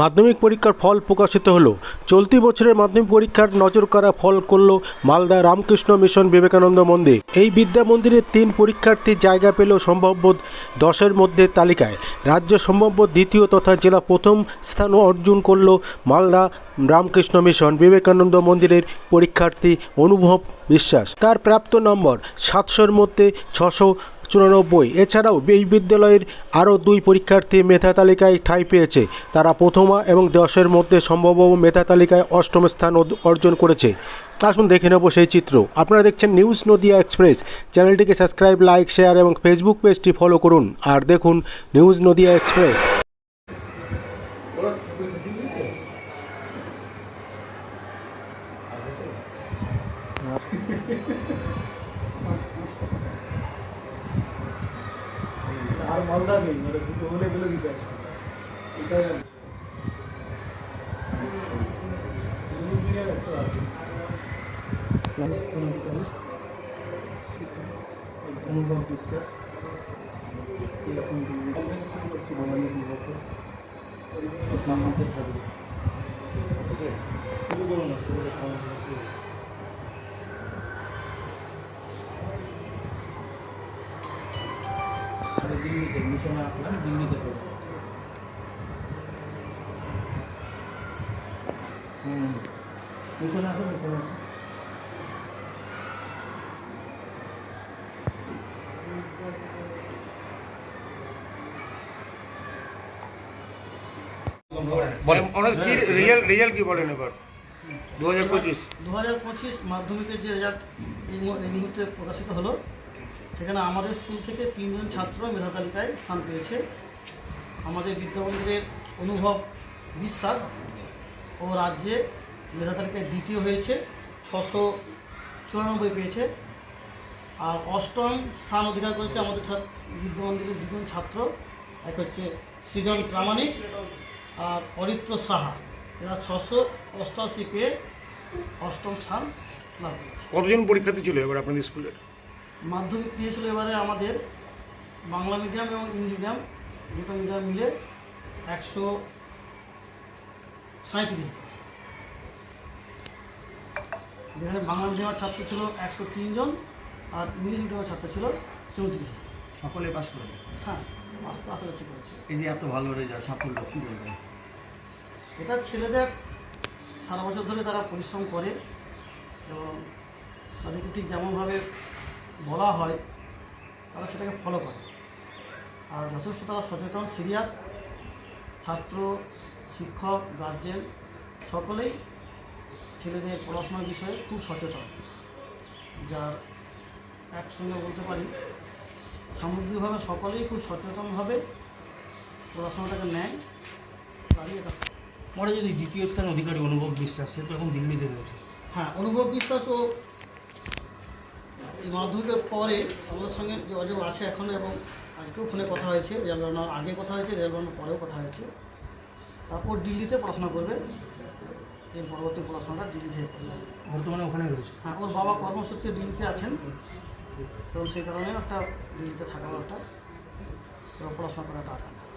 মাধ্যমিক পরীক্ষার ফল প্রকাশিত হলো। চলতি বছরের মাধ্যমিক পরীক্ষার নজর কাড়া ফল করল মালদা রামকৃষ্ণ মিশন বিবেকানন্দ মন্দির। এই বিদ্যা মন্দিরের তিন পরীক্ষার্থী জায়গা পেল সম্ভাব্য দশের মধ্যে তালিকায়। রাজ্য সম্ভাব্য দ্বিতীয় তথা জেলা প্রথম স্থান অর্জন করল মালদা রামকৃষ্ণ মিশন বিবেকানন্দ মন্দিরের পরীক্ষার্থী অনুভব বিশ্বাস। তার প্রাপ্ত নম্বর সাতশোর মধ্যে ছশো চুরানব্বই। এছাড়াও এই বিদ্যালয়ের আরও দুই পরীক্ষার্থী মেধা তালিকায় ঠাঁই পেয়েছে। তারা প্রথমা এবং দশের মধ্যে সম্ভাব্য মেধা তালিকায় অষ্টম স্থান অর্জন করেছে। আসুন দেখে নেব সেই চিত্র। আপনারা দেখছেন নিউজ নদিয়া এক্সপ্রেস। চ্যানেলটিকে সাবস্ক্রাইব, লাইক, শেয়ার এবং ফেসবুক পেজটি ফলো করুন। আর দেখুন নিউজ নদিয়া এক্সপ্রেস। আর মালদা নেই মানে দুটো হলে গেলে দিতে আসছে। এটাই ইংলিশ মিডিয়াম একটা আছে। অনুভব বিশ্বাস। এরকম করছি বাঙালি দু বছর সামনে দিল্লিতে মিশনে আসলাম দিল্লিতে তো হুম মিশনে আসো মিশনে আসো বলেন ওনার কি রেজাল্ট রেজাল্ট কি বলেন এবার? দু হাজার পঁচিশ। দু হাজার পঁচিশ মাধ্যমিকের যে রেজাল্ট এই মুহূর্তে প্রকাশিত হলো সেখানে আমাদের স্কুল থেকে তিনজন ছাত্র মেধা তালিকায় স্থান পেয়েছে। আমাদের বিদ্যামন্দিরের অনুভব বিশ্বাস ও রাজ্যে মেধা তালিকায় দ্বিতীয় হয়েছে, ছশো চুরানব্বই পেয়েছে। আর অষ্টম স্থান অধিকার করেছে আমাদের বিদ্যামন্দিরের দুজন ছাত্র। এক হচ্ছে সৃজন প্রামাণিক আর অরিত্র সাহা। এরা ছশো অষ্টআশি পেয়ে অষ্টম স্থান লাভ করেছে। কতজন পরীক্ষার্থী ছিল এবার আপনাদের স্কুলের? মাধ্যমিক দিয়েছিল এবারে আমাদের বাংলা মিডিয়াম এবং ইংলিশ মিডিয়াম দুটো মিডিয়াম মিলে একশো সাঁত্রিশ যেখানে বাংলা মিডিয়ামের ছাত্র ছিল একশো জন আর ইংলিশ মিডিয়ামের ছাত্র ছিল চৌত্রিশ। সকলে পাস করবে হ্যাঁ আস্তে আস্তে কাছে করেছে এই যে এত ভালো রেজাল্ট সাফল্য কী বলবেন? এটা ছেলেদের সারা বছর ধরে তারা পরিশ্রম করে এবং তাদেরকে ঠিক যেমনভাবে বলা হয় তারা সেটাকে ফলো করে। আর যথেষ্ট তারা সচেতন সিরিয়াস ছাত্র শিক্ষক গার্জেন সকলেই ছেলেদের পড়াশোনার বিষয়ে খুব সচেতন। যার একসঙ্গে বলতে পারি সামগ্রিকভাবে সকলেই খুব সচেতনভাবে পড়াশোনাটাকে নেয় তারই এটা পরে যদি দ্বিতীয় স্থান অধিকারী অনুভব বিশ্বাস সে তো এখন দিল্লিতে রয়েছে। হ্যাঁ অনুভব বিশ্বাস ও এই মাধ্যমিকের পরে আমাদের সঙ্গে যোগাযোগ আছে এখন এবং আজকেও ফোনে কথা হয়েছে রেজাল্ট বেরোনোর আগে কথা হয়েছে রেজাল্ট বেরোনোর পরেও কথা হয়েছে। তারপর দিল্লিতে পড়াশোনা করবে। এর পরবর্তী পড়াশোনাটা দিল্লি থেকে করবে। বর্তমানে ওখানে রয়েছে? হ্যাঁ ওর বাবা কর্মসূত্রে দিল্লিতে আছেন। এবং সেই কারণে একটা দিল্লিতে থাকার একটা পড়াশোনা করার একটা আকাঙ্ক্ষা